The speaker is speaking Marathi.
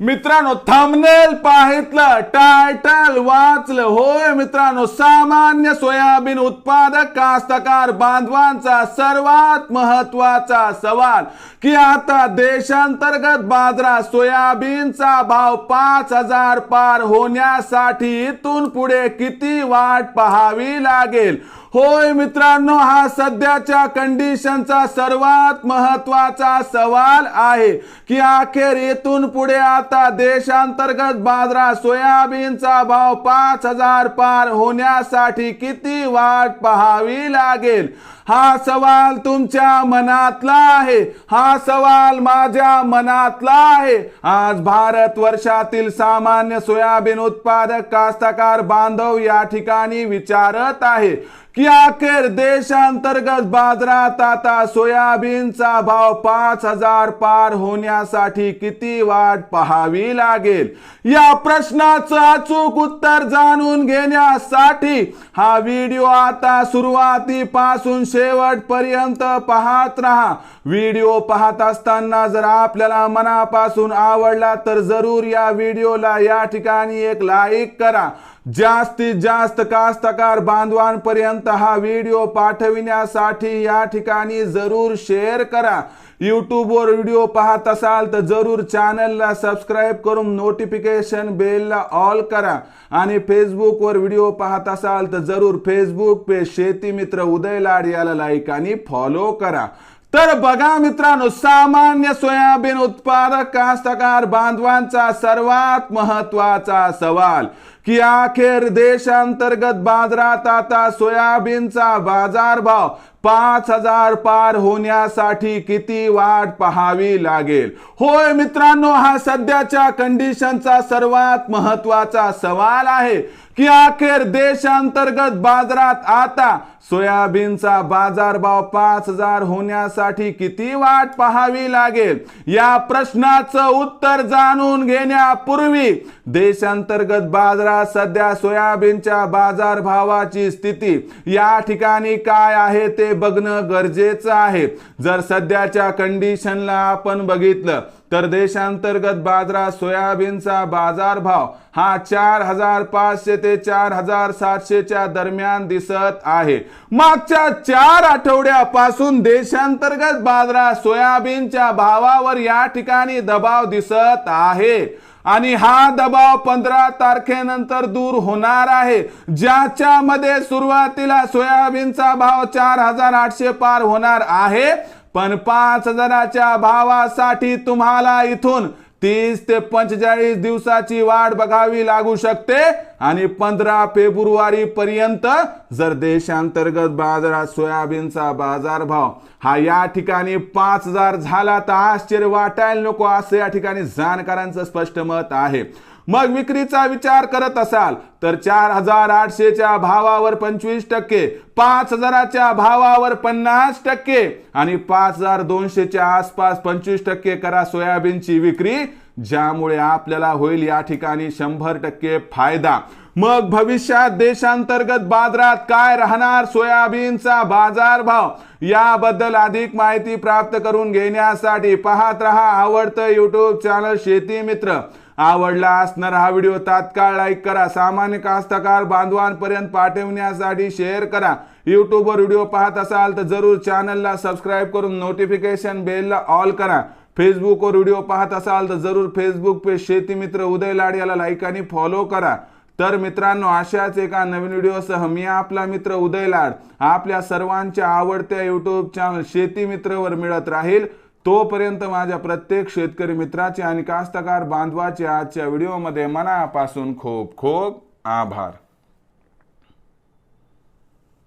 मित्रांनो थांबनेल पाहितलं टायटल वाचलं. होय मित्रांनो सामान्य सोयाबीन उत्पादक कास्तकार बांधवांचा सर्वात महत्त्वाचा सवाल की आता देशांतर्गत बाजारात सोयाबीनचा भाव पाच हजार पार होण्यासाठी इथून पुढे किती वाट पाहावी लागेल? होय मित्रांनो हा सध्याच्या कंडिशनचा सर्वात महत्त्वाचा सवाल आहे की अखेर इथून पुढे आता देशांतर्गत बाजारात सोयाबीनचा भाव पाच हजार पार होण्यासाठी किती वाट पाहावी लागेल? हा सवाल तुमच्या मनातला आहे. हा सवाल माझ्या मनातला आहे. आज भारत वर्षातील सामान्य सोयाबीन उत्पादक कास्तकार बांधव या ठिकाणी विचारत आहे. की अखेर देशांतर्गत बाजारात आता सोयाबीनचा भाव पाच हजार पार होण्यासाठी किती वाट पाहावी लागेल? या प्रश्नाचं अचूक उत्तर जाणून घेण्यासाठी हा व्हिडिओ आता सुरुवातीपासून शेवटपर्यंत पाहत राहा. व्हिडिओ पाहत असताना जर आपल्याला मनापासून आवडला तर जरूर या व्हिडिओला या ठिकाणी एक लाईक करा. जास्तीत जास्त कास्तकार बांधवांपर्यंत हा व्हिडिओ पाठविण्यासाठी या ठिकाणी जरूर शेअर करा. यूट्यूबवर व्हिडिओ पाहत असाल तर जरूर चॅनलला सबस्क्राईब करून नोटिफिकेशन बेलला ऑल करा. आणि फेसबुकवर व्हिडिओ पाहत असाल तर जरूर फेसबुक पेज शेती मित्र उदय लाड याला लाईक आणि फॉलो करा. तर बघा मित्रांनो सामान्य सोयाबीन उत्पादक कास्तकार बांधवांचा सर्वात महत्त्वाचा सवाल. की अखेर देशांतर्गत बाजारात आता सोयाबीनचा बाजारभाव पाच हजार पार होण्यासाठी किती वाट पाहावी लागेल? होय मित्रांनो हा सध्याच्या कंडिशनचा सर्वात महत्त्वाचा सवाल आहे की अखेर देशांतर्गत बाजारात आता सोयाबीनचा बाजारभाव पाच हजार होण्यासाठी किती वाट पाहावी लागेल? या प्रश्नाचं उत्तर जाणून घेण्यापूर्वी देशांतर्गत बाजारात सध्या सोयाबीनच्या बाजारभावाची स्थिती या ठिकाणी काय आहे ते बघणं गरजेचं आहे. जर सध्याच्या कंडिशनला आपण बघितलं तर देशांतर्गत बाजारात सोयाबीनचा बाजारभाव हा चार हजार पाचशे ते चार हजार सातशेच्या दरम्यान दिसत आहे. मागच्या चार आठवड्यापासून देशांतर्गत बाजारात सोयाबीनच्या भावावर या ठिकाणी दबाव दिसत आहे. आणि हा दबाव पंधरा तारखेनंतर दूर होणार आहे. ज्याच्यामध्ये सुरुवातीला सोयाबीनचा भाव चार हजार आठशे पार होणार आहे पण पाच हजाराच्या भावासाठी तुम्हाला इथून तीस ते पंचेचाळीस दिवसाची वाट बघावी लागू शकते. आणि पंधरा फेब्रुवारी पर्यंत जर देशांतर्गत बाजारात सोयाबीनचा बाजारभाव हा या ठिकाणी पाच हजार झाला तर आश्चर्य वाटायला नको असं या ठिकाणी जाणकारांचं स्पष्ट मत आहे. मग विक्रीचा विचार करत असाल तर चार हजार आठशेच्या भावावर पंचवीस टक्के पाच हजाराच्या भावावर पन्नास टक्के आणि पाच हजार दोनशेच्या आसपास पंचवीस टक्के करा सोयाबीनची विक्री. ज्यामुळे आपल्याला होईल या ठिकाणी शंभर टक्के फायदा. मग भविष्यात देशांतर्गत बाजारात काय राहणार? सोयाबीनचा बाजारभाव. याबद्दल अधिक माहिती प्राप्त करून घेण्यासाठी पाहत रहा आवडतं युट्यूब चॅनल शेती मित्र. आवडला असणार हा व्हिडिओ तात्काळ लाईक करा. सामान्य कास्तकार बांधवांपर्यंत पाठवण्यासाठी शेअर करा. यूट्यूबवर व्हिडिओ पाहत असाल तर जरूर चॅनलला सबस्क्राईब करून नोटिफिकेशन बेलला ऑल करा. फेसबुकवर व्हिडिओ पाहत असाल तर जरूर फेसबुक पेज शेती मित्र उदय लाड याला लाईक आणि फॉलो करा. तर मित्रांनो अशाच एका नवीन व्हिडिओसह मी आपला मित्र उदय लाड आपल्या सर्वांच्या आवडत्या यूट्यूब चॅनल शेती मित्रवर मिळत राहील. तोपर्यंत माझ्या प्रत्येक शेतकरी मित्राचे आणि कास्तकार बांधवाचे आजच्या व्हिडिओमध्ये मनापासून खूप खूप आभार.